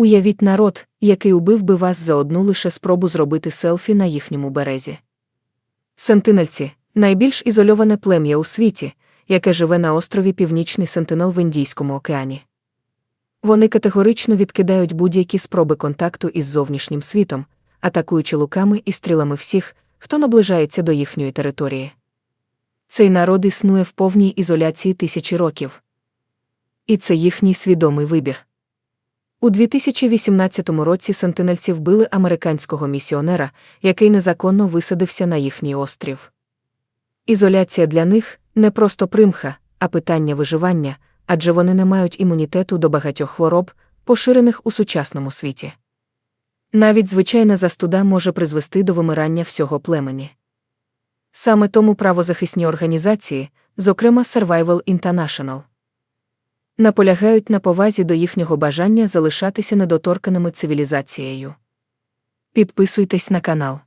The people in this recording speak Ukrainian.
Уявіть народ, який убив би вас за одну лише спробу зробити селфі на їхньому березі. Сентинельці найбільш ізольоване плем'я у світі, яке живе на острові Північний Сентинел в Індійському океані. Вони категорично відкидають будь-які спроби контакту із зовнішнім світом, атакуючи луками і стрілами всіх, хто наближається до їхньої території. Цей народ існує в повній ізоляції тисячі років. І це їхній свідомий вибір. У 2018 році сентинельці вбили американського місіонера, який незаконно висадився на їхній острів. Ізоляція для них не просто примха, а питання виживання, адже вони не мають імунітету до багатьох хвороб, поширених у сучасному світі. Навіть звичайна застуда може призвести до вимирання всього племені. Саме тому правозахисні організації, зокрема Survival International, наполягають на повазі до їхнього бажання залишатися недоторканими цивілізацією. Підписуйтесь на канал.